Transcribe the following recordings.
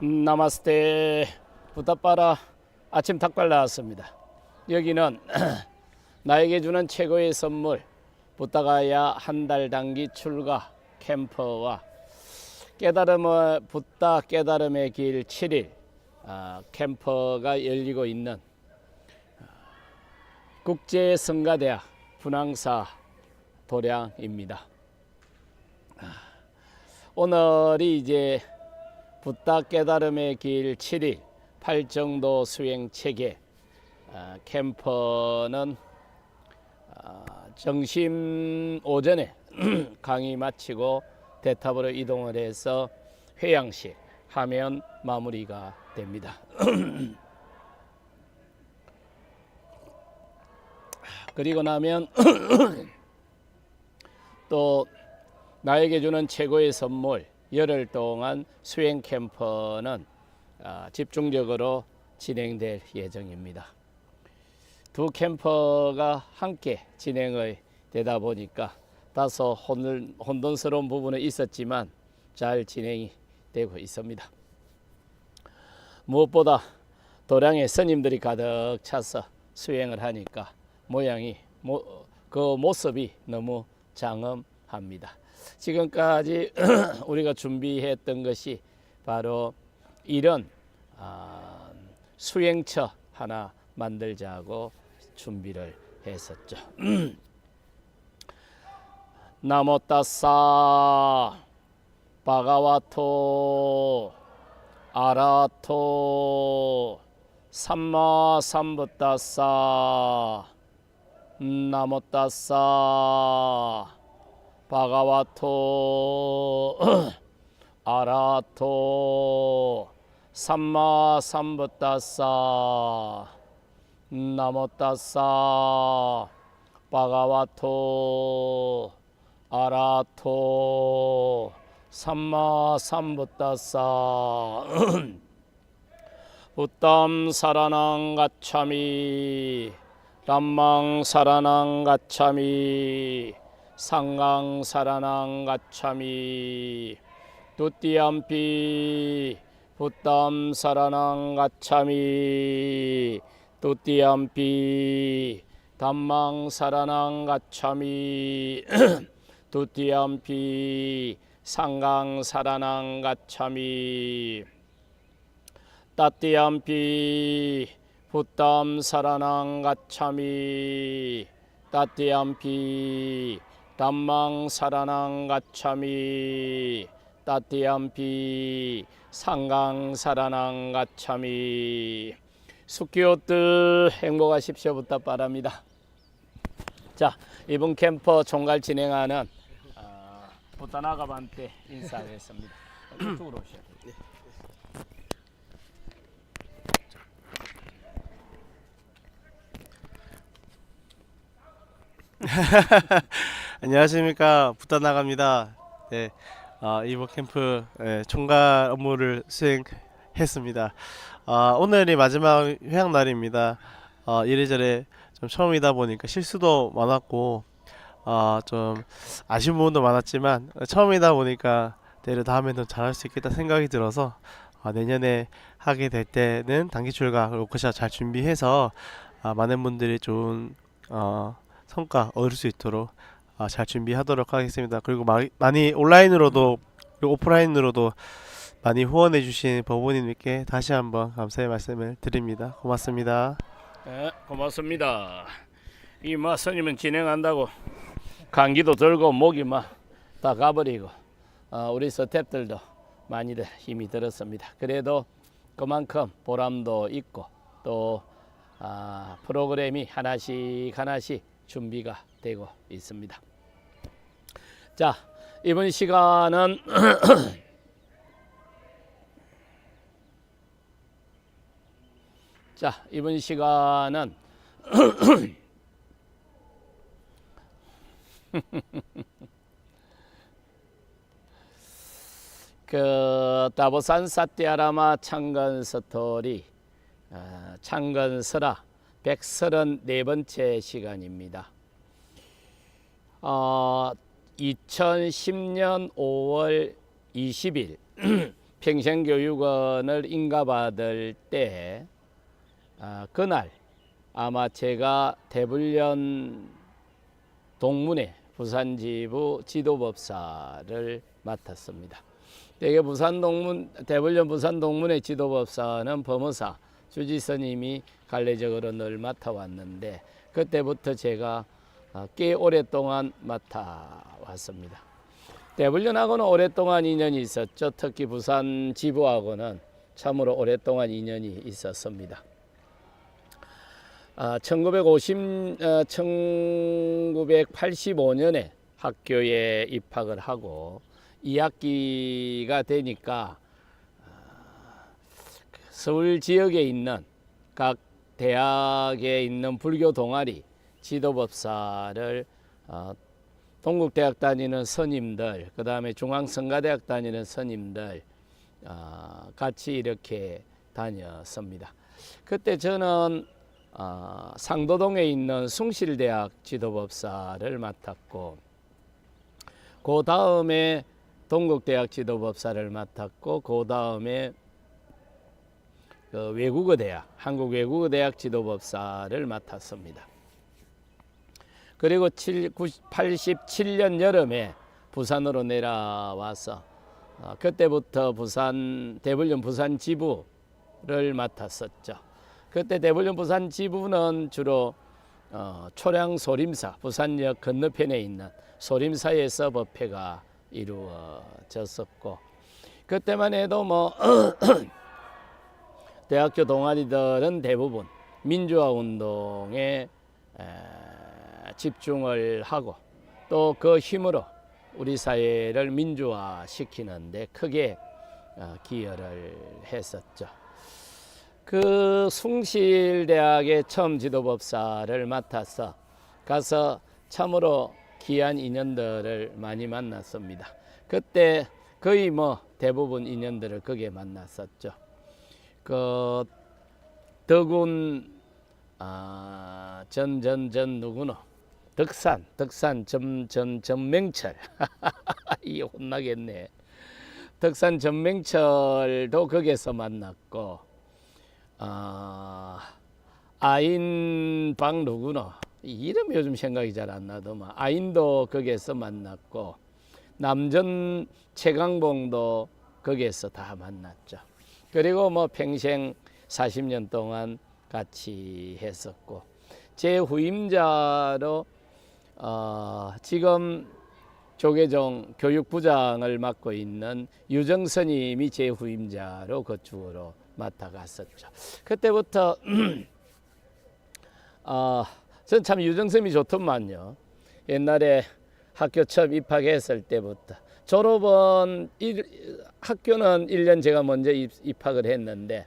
나마스테 부타빠라 아침 닭발 나왔습니다. 여기는 나에게 주는 최고의 선물 부타가야 한 달 단기 출가 캠퍼와 깨달음의 부타 깨달음의 길 7일 아, 캠퍼가 열리고 있는 국제 성가대학 분황사 도량입니다. 아, 오늘이 이제 부타 깨달음의 길 7일 팔정도 수행 체계 아, 캠퍼는 아, 정심 오전에 강의 마치고 대탑으로 이동을 해서 회양식 하면 마무리가 됩니다. 그리고 나면 또 나에게 주는 최고의 선물 열흘 동안 수행 캠퍼는 아, 집중적으로 진행될 예정입니다. 두 캠퍼가 함께 진행이 되다 보니까 다소 혼돈, 혼돈스러운 부분은 있었지만 잘 진행이 되고 있습니다. 무엇보다 도량에 스님들이 가득 차서 수행을 하니까 모양이 모, 그 모습이 너무 장엄합니다. 지금까지 우리가 준비했던 것이 바로 이런 아, 수행처 하나 만들자고 준비를 했었죠. 나모따사 바가와토 아라토 삼마 삼부따사 나모따사 바가와토 아라토 삼마 삼부따사 나모따사 바가와토 아라토 삼마 삼부따사 우땀 사라낭 가차미 람망 사라낭 가차미 상강 사라낭 가차미 두띠암피 부땀 사라낭 가차미 두띠암피 담망 사라낭 가차미 두띠암피 상강 사라낭 가차미 따띠암피 부땀 사라낭 가차미 따띠암피 담망 사라낭 가차미 따띠암피 상강 사라낭 가차미 숙기옷들 행복하십시오 부탁 바랍니다. 자 이번 캠퍼 총괄 진행하는 어, 부타나가반테 인사하겠습니다. 이쪽으로 오셔야 돼요. 안녕하십니까 부탄나갑니다. 네, 어, 이번 캠프 예, 총괄 업무를 수행했습니다. 어, 오늘이 마지막 휴양 날입니다. 어, 이래저래 좀 처음이다 보니까 실수도 많았고 어, 좀 아쉬운 부분도 많았지만 처음이다 보니까 내일 다음에는 잘할 수 있겠다 생각이 들어서 어, 내년에 하게 될 때는 단기 출가 로크샷 잘 준비해서 아, 많은 분들이 좋은 어, 성과 얻을 수 있도록 아, 잘 준비하도록 하겠습니다. 그리고 마, 많이 온라인으로도 그리고 오프라인으로도 많이 후원해 주신 법원님께 다시 한번 감사의 말씀을 드립니다. 고맙습니다. 네, 고맙습니다. 이 마스님은 진행한다고 감기도 들고 목이 막 다 가버리고 어, 우리 스탭들도 많이들 힘이 들었습니다. 그래도 그만큼 보람도 있고 또 아, 프로그램이 하나씩 하나씩 준비가 되고 있습니다. 자 이번 시간은 자 이번 시간은 그 다보산 사띠아라마 창건 스토리 어, 창건 설화 134번째 시간입니다. 어, 2010년 5월 20일 평생교육원을 인가받을 때 아, 그날 아마 제가 대불련 동문회 부산지부 지도법사를 맡았습니다. 대개 부산 동문 대불련 부산 동문회 지도법사는 법무사 주지스님이 관례적으로 늘 맡아왔는데 그때부터 제가 어, 꽤 오랫동안 맡아왔습니다. 대불련하고는 오랫동안 인연이 있었죠. 특히 부산 지부하고는 참으로 오랫동안 인연이 있었습니다. 아, 1950, 어, 1985년에 학교에 입학을 하고 2학기가 되니까 아, 서울 지역에 있는 각 대학에 있는 불교 동아리 지도법사를 어, 동국대학 다니는 선임들, 그 다음에 중앙성가대학 다니는 선임들 어, 같이 이렇게 다녔습니다. 그때 저는 어, 상도동에 있는 숭실대학 지도법사를 맡았고, 그 다음에 동국대학 지도법사를 맡았고, 그 다음에 그 외국어대학, 한국외국어대학 지도법사를 맡았습니다. 그리고 7, 87년 여름에 부산으로 내려와서 어, 그때부터 부산 대불련 부산 지부를 맡았었죠. 그때 대불련 부산 지부는 주로 어, 초량 소림사 부산역 건너편에 있는 소림사에서 법회가 이루어졌었고 그때만 해도 뭐 대학교 동아리들은 대부분 민주화 운동에 에, 집중을 하고 또 그 힘으로 우리 사회를 민주화 시키는 데 크게 어, 기여를 했었죠. 그 숭실대학의 처음 지도법사를 맡아서 가서 참으로 귀한 인연들을 많이 만났습니다. 그때 거의 뭐 대부분 인연들을 거기에 만났었죠. 그 덕운 아, 전전전 누구노 덕산 덕산 점 점 전맹철 이 혼나겠네. 덕산 전맹철도 거기에서 만났고 아 아인방 누구노 이 이름이 요즘 생각이 잘 안 나더만 아인도 거기에서 만났고 남전 최강봉도 거기에서 다 만났죠. 그리고 뭐 평생 40년 동안 같이 했었고 제 후임자로 어, 지금 조계종 교육부장을 맡고 있는 유정선님이 제 후임자로 그쪽으로 맡아갔었죠. 그때부터 어, 전참 유정선이 좋더만요. 옛날에 학교 처음 입학했을 때부터 졸업은 일, 학교는 1년 제가 먼저 입, 입학을 했는데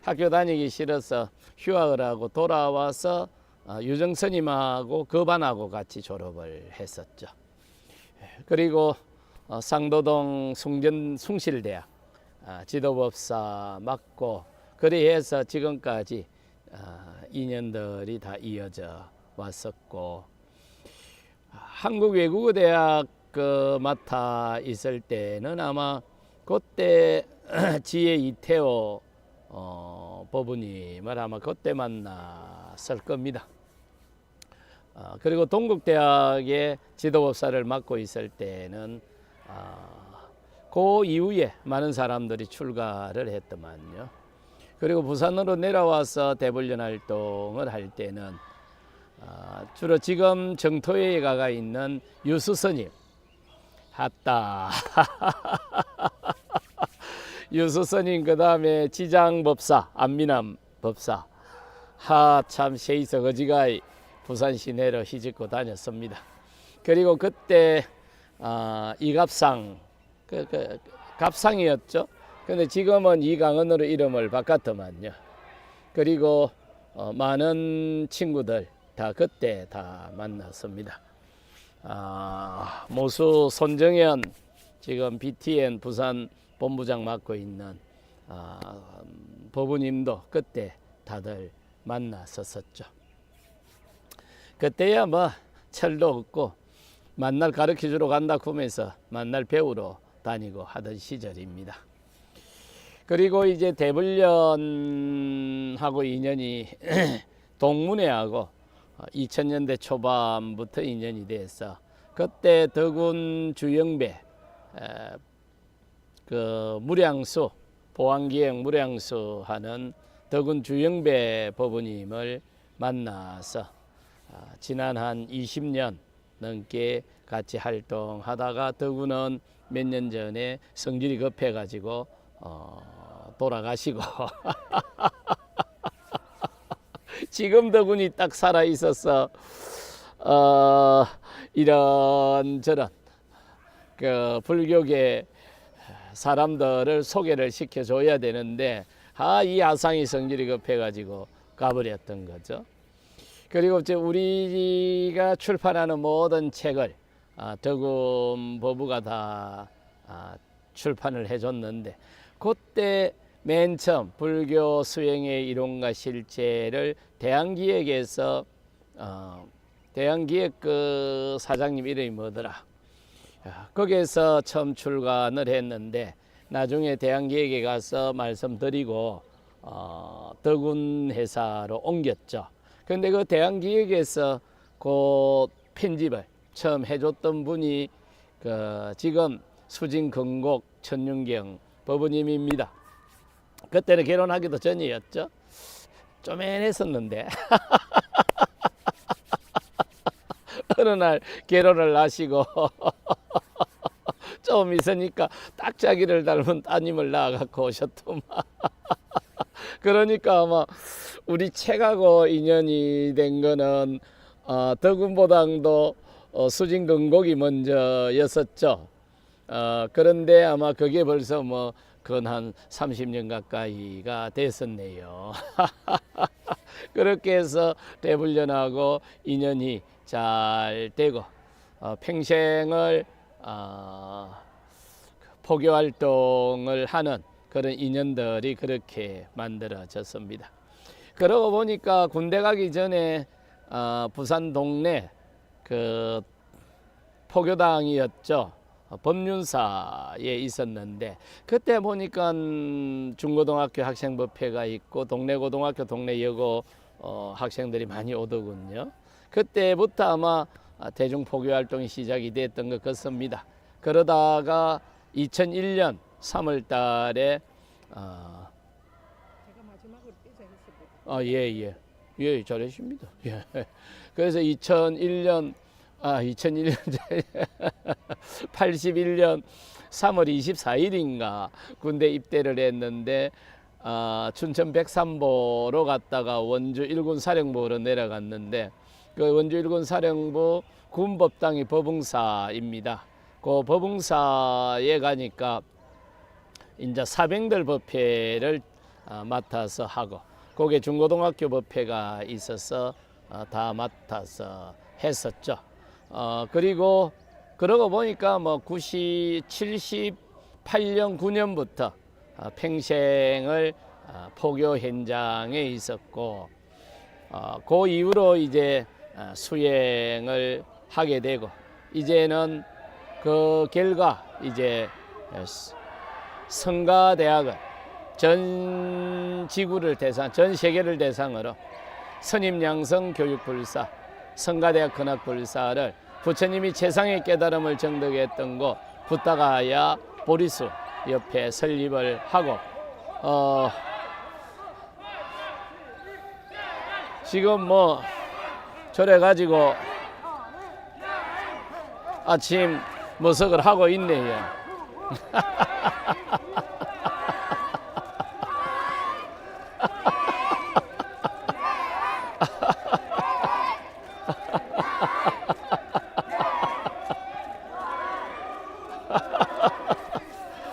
학교 다니기 싫어서 휴학을 하고 돌아와서 어, 유정선님하고 그 반하고 같이 졸업을 했었죠. 그리고 어, 상도동 숭전 숭실대학 아, 지도법사 맡고 그리해서 지금까지 아, 인연들이 다 이어져 왔었고 아, 한국 외국어 대학 그 맡아 있을 때는 아마 그때 지혜 이태호 어, 법우님을 아마 그때 만났을 겁니다. 어, 그리고 동국대학의 지도법사를 맡고 있을 때는 어, 그 이후에 많은 사람들이 출가를 했더만요. 그리고 부산으로 내려와서 대불련 활동을 할 때는 어, 주로 지금 정토에 가가 있는 유수스님 했다. 유수스님 그 다음에 지장법사 안미남 법사 하참 세이서 거지가 부산 시내로 휘짓고 다녔습니다. 그리고 그때 아, 이갑상 그, 그 갑상이었죠. 근데 지금은 이강은으로 이름을 바꿨더만요. 그리고 어, 많은 친구들 다 그때 다 만났습니다. 아, 모수 손정현 지금 BTN 부산 본부장 맡고 있는 아, 음, 법우님도 그때 다들 만났었었죠. 그때야 뭐 철도 없고 만날 가르쳐 주러 간다 하면서 만날 배우러 다니고 하던 시절입니다. 그리고 이제 대불련하고 인연이 동문회하고 2000년대 초반부터 인연이 돼서 그때 덕운 주영배 에, 그 무량수 보안기획 무량수 하는 덕운 주영배 법원님을 만나서 아, 지난 한 20년 넘게 같이 활동하다가 덕운은 몇년 전에 성질이 급해가지고 어, 돌아가시고 지금 덕운이 딱 살아 있어서 어, 이런 저런 그 불교계 사람들을 소개를 시켜줘야 되는데 아이 아상이 성질이 급해가지고 가버렸던 거죠. 그리고 이제 우리가 출판하는 모든 책을 아, 덕음 법우가 다 아, 출판을 해줬는데 그때 맨 처음 불교 수행의 이론과 실제를 대한기획에서 어, 대한기획 그 사장님 이름이 뭐더라? 야, 거기에서 처음 출간을 했는데 나중에 대한기획에 가서 말씀드리고 어, 덕운 회사로 옮겼죠. 근데 그 대한기획에서 그 편집을 처음 해줬던 분이 그 지금 수진 건곡 천윤경 법원님입니다. 그때는 결혼하기도 전이었죠. 쪼맨했었는데 어느 날 결혼을 하시고 좀 있으니까 딱 자기를 닮은 따님을 낳아갖고 오셨더만 그러니까 아마 우리 책하고 인연이 된 거는 어, 덕운보당도 어, 수진건곡이 먼저였었죠. 어, 그런데 아마 그게 벌써 뭐근한 30년 가까이가 됐었네요. 그렇게 해서 대불련하고 인연이 잘 되고 어, 평생을 어, 포교 활동을 하는 그런 인연들이 그렇게 만들어졌습니다. 그러고 보니까 군대 가기 전에 어, 부산 동네 그 포교당이었죠. 어, 법륜사에 있었는데 그때 보니까 중고등학교 학생법회가 있고 동네 고등학교 동네 여고 어, 학생들이 많이 오더군요. 그때부터 아마 대중 포교 활동이 시작이 됐던 것 같습니다. 그러다가 2001년 3월 달에 어, 제가 마지막으로 인사했습니다. 아, 예, 예. 예, 잘하십니다. 예. 그래서 2001년, 아, 2001년, 81년 3월 24일인가 군대 입대를 했는데, 아, 춘천 백삼보로 갔다가 원주 일군 사령부로 내려갔는데, 그 원주 일군 사령부 군법당이 법응사입니다. 그 법응사에 가니까 이제 사병들 법회를 어, 맡아서 하고 거기에 중고등학교 법회가 있어서 어, 다 맡아서 했었죠. 어, 그리고 그러고 보니까 뭐 90, 78년 9년부터 어, 평생을 어, 포교 현장에 있었고 어, 그 이후로 이제 어, 수행을 하게 되고 이제는 그 결과 이제 어, 성가대학을 전 지구를 대상, 전 세계를 대상으로 선임 양성 교육 불사, 성가대학 근학 불사를 부처님이 최상의 깨달음을 정득했던 곳 부타가야 보리수 옆에 설립을 하고 어 지금 뭐 저래 가지고 아침 모석을 하고 있네요.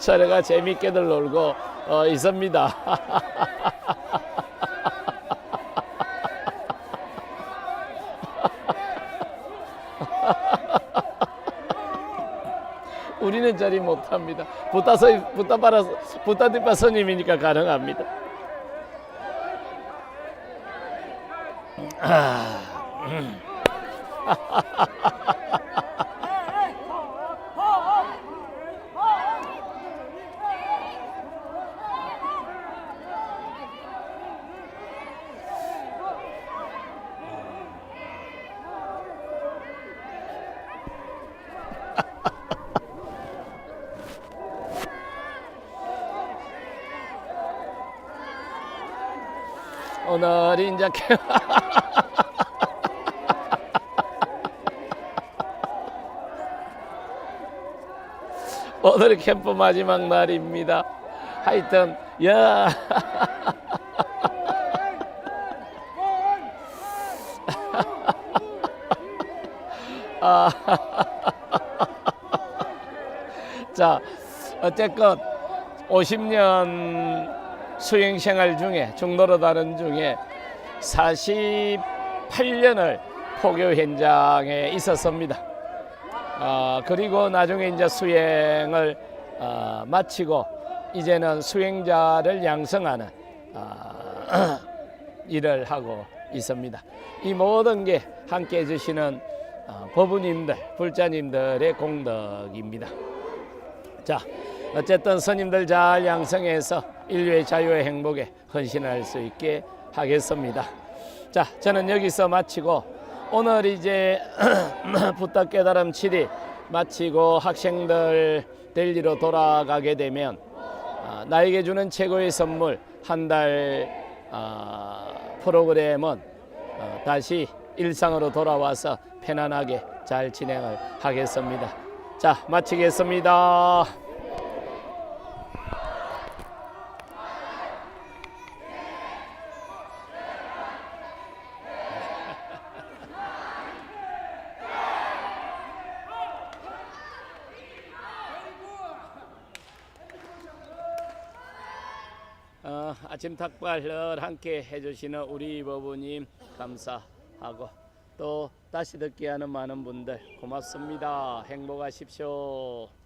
저래가 재밌게들 놀고 어, 있습니다. 우리는 저리 못합니다. 부타서 부타바라 부타디파 스님이니까 가능합니다. 이제 캠- 오늘 캠프 마지막 날입니다. 하여튼 야 아, 자 어쨌건 50년 수행 생활 중에 중도로 다른 중에 48년을 포교 현장에 있었습니다. 아, 그리고 나중에 이제 수행을 아, 마치고 이제는 수행자를 양성하는 아, 일을 하고 있습니다. 이 모든 게 함께 해주시는 아, 법우님들, 불자님들의 공덕입니다. 자, 어쨌든 스님들 잘 양성해서 인류의 자유의 행복에 헌신할 수 있게 하겠습니다. 자, 저는 여기서 마치고 오늘 이제 부탁 깨달음 7일 마치고 학생들 델리로 돌아가게 되면 아, 나에게 주는 최고의 선물 한달 아, 프로그램은 어, 다시 일상으로 돌아와서 편안하게 잘 진행을 하겠습니다. 자, 마치겠습니다. 어, 아침 탁발을 함께 해주시는 우리 법부님 감사하고 또 다시 듣게 하는 많은 분들 고맙습니다. 행복하십시오.